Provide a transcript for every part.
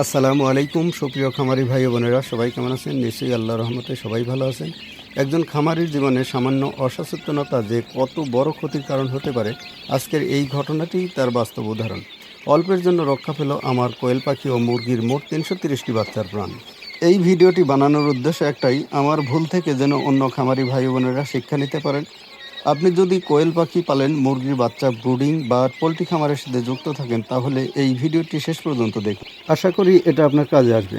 আসসালামু আলাইকুম, সুপ্রিয় খামারি ভাই বোনেরা, সবাই কেমন আছেন? নিশ্চয়ই আল্লাহ রহমতে সবাই ভালো আছেন। একজন খামারির জীবনে সামান্য অসচেতনতা যে কত বড় ক্ষতির কারণ হতে পারে, আজকের এই ঘটনাটি তার বাস্তব উদাহরণ। অল্পের জন্য রক্ষা পেল আমার কোয়েল পাখি ও মুরগির মোট তিনশো তিরিশটি বাচ্চার প্রাণ। এই ভিডিওটি বানানোর উদ্দেশ্য একটাই, আমার ভুল থেকে যেন অন্য খামারি ভাই বোনেরা শিক্ষা নিতে পারেন। আপনি যদি কোয়েল পাখি পালেন, মুরগির বাচ্চা, ব্রুডিং বা পোলট্রি খামারের সাথে যুক্ত থাকেন, তাহলে এই ভিডিওটি শেষ পর্যন্ত দেখুন। আশা করি এটা আপনার কাজে আসবে।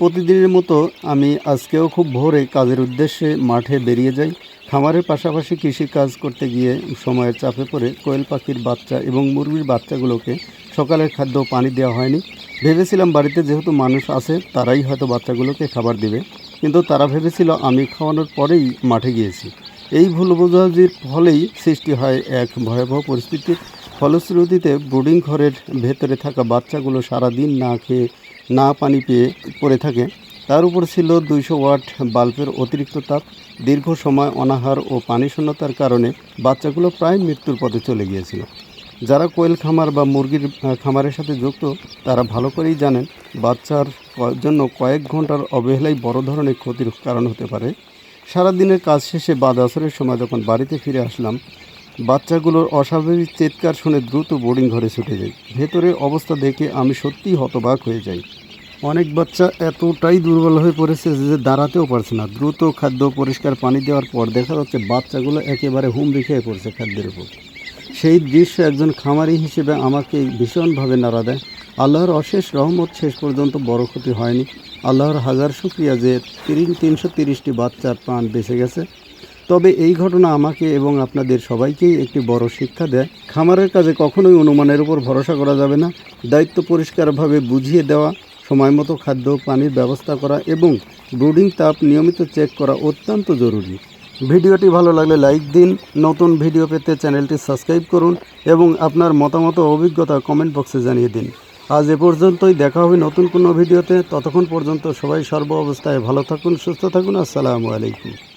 প্রতিদিনের মতো আমি আজকেও খুব ভোরে কাজের উদ্দেশ্যে মাঠে বেরিয়ে যাই। খামারের পাশাপাশি কৃষি কাজ করতে গিয়ে সময়ের চাপে পড়ে কোয়েল পাখির বাচ্চা এবং মুরগির বাচ্চাগুলোকে সকালের খাদ্য পানি দেওয়া হয়নি। ভেবেছিলাম বাড়িতে যেহেতু মানুষ আছে, তারাই হয়তো বাচ্চাগুলোকে খাবার দিবে। কিন্তু তারা ভেবেছিল আমি খাওয়ানোর পরেই মাঠে গিয়েছি। এই ভুল বোঝাবুঝির ফলেই সৃষ্টি হয় এক ভয়াবহ পরিস্থিতির ফলশ্রুতিতে ব্রুডিং ঘরের ভেতরে থাকা বাচ্চাগুলো সারাদিন না খেয়ে, না পানি পেয়ে পড়ে থাকে। তার উপর ছিল দুইশো ওয়াট বাল্বের অতিরিক্ত তাপ। দীর্ঘ সময় অনাহার ও পানি শূন্যতার কারণে বাচ্চাগুলো প্রায় মৃত্যুর পথে চলে গিয়েছিল। যারা কোয়েল খামার বা মুরগির খামারের সাথে যুক্ত, তারা ভালো করেই জানেন, বাচ্চার জন্য কয়েক ঘণ্টার অবহেলাই বড় ধরনের ক্ষতির কারণ হতে পারে। সারাদিনের কাজ শেষে বাদ আসরের সময় যখন বাড়িতে ফিরে আসলাম, বাচ্চাগুলোর অস্বাভাবিক চিৎকার শুনে দ্রুত বোর্ডিং ঘরে ছুটে যাই। ভেতরের অবস্থা দেখে আমি সত্যিই হতবাক হয়ে যাই। অনেক বাচ্চা এতটাই দুর্বল হয়ে পড়েছে যে দাঁড়াতেও পারছে না। দ্রুত খাদ্য পরিষ্কার পানি দেওয়ার পর দেখা যাচ্ছে বাচ্চাগুলো একেবারে হুমড়ি খেয়ে পড়ছে খাদ্যের উপর। সেই দৃশ্য একজন খামারি হিসেবে আমাকে ভীষণভাবে নাড়া দেয়। আল্লাহর অশেষ রহমত শেষ পর্যন্ত বড় ক্ষতি হয়নি। আল্লাহর হাজার শুক্রিয়া যে তিন তিনশো তিরিশটি বাচ্চার প্রাণ বেঁচে গেছে। তবে এই ঘটনা আমাকে এবং আপনাদের সবাইকেই একটি বড় শিক্ষা দেয়। খামারের কাজে কখনোই অনুমানের উপর ভরসা করা যাবে না। দায়িত্ব পরিষ্কারভাবে বুঝিয়ে দেওয়া সময় মতো খাদ্য পানির ব্যবস্থা করা এবং ব্রুডিং তাপ নিয়মিত চেক করা অত্যন্ত জরুরি। ভিডিওটি ভালো লাগলে লাইক দিন। নতুন ভিডিও পেতে চ্যানেলটি সাবস্ক্রাইব করুন এবং আপনার মতামত অভিজ্ঞতা কমেন্ট বক্সে জানিয়ে দিন। আজ এ পর্যন্তই, দেখা হবে নতুন কোনো ভিডিওতে। ততক্ষণ পর্যন্ত সবাই সর্ব অবস্থায় ভালো থাকুন, সুস্থ থাকুন। আসসালামু আলাইকুম।